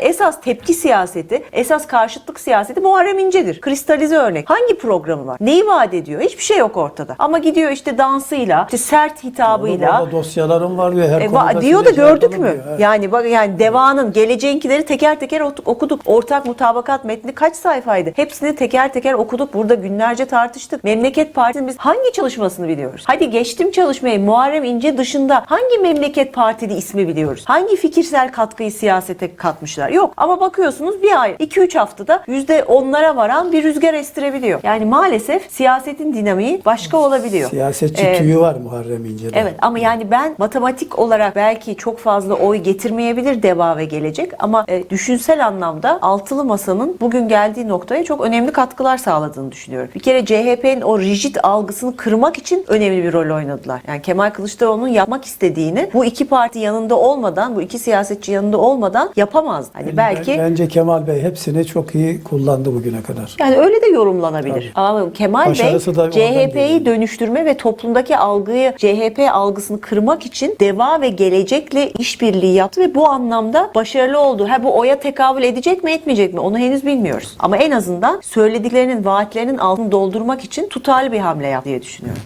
Esas tepki siyaseti, esas karşıtlık siyaseti Muharrem İnce'dir. Kristalize örnek. Hangi programı var? Neyi vaat ediyor? Hiçbir şey yok ortada. Ama gidiyor işte dansıyla, işte sert hitabıyla. Orada dosyalarım var diyor. Her E, konuda va- diyor da şey gördük mü? diyor. Evet. Yani bak yani devanın geleceğinkileri teker teker okuduk. Ortak mutabakat metni kaç sayfaydı? Hepsini teker teker okuduk. Burada günlerce tartıştık. Memleket Partisi'nin biz hangi çalışmasını biliyoruz? Hadi geçtim çalışmayı. Muharrem İnce dışında hangi Memleket Partili ismi biliyoruz? Hangi fikirsel katkıyı siyasete katmışlar? Yok. Ama bakıyorsunuz bir ay, 2-3 haftada yüzde onlara varan bir rüzgar estirebiliyor. Yani maalesef siyasetin dinamiği başka olabiliyor. Siyasetçi Ee, tüyü var Muharrem İnce'de. Evet ama yani ben matematik olarak belki çok fazla oy getirmeyebilir deva ve gelecek ama e, düşünsel anlamda altılı masanın bugün geldiği noktaya çok önemli katkılar sağladığını düşünüyorum. Bir kere CHP'nin o rigid algısını kırmak için önemli bir rol oynadılar. Yani Kemal Kılıçdaroğlu'nun yapmak istediğini bu iki parti yanında olmadan, bu iki siyasetçi yanında olmadan yapamaz. Hani belki Ben- Bence Kemal Bey hepsini çok iyi kullandı bugüne kadar. yani öyle de yorumlanabilir. Ama Kemal Başarısı Bey CHP'yi dönüştürme ve toplumdaki algıyı CHP algısını kırmak için deva ve gelecekle işbirliği yaptı ve bu anlamda başarılı oldu. Ha bu oya tekabül edecek mi etmeyecek mi onu henüz bilmiyoruz. Ama en azından söylediklerinin vaatlerinin altını doldurmak için tutarlı bir hamle yaptı diye düşünüyorum.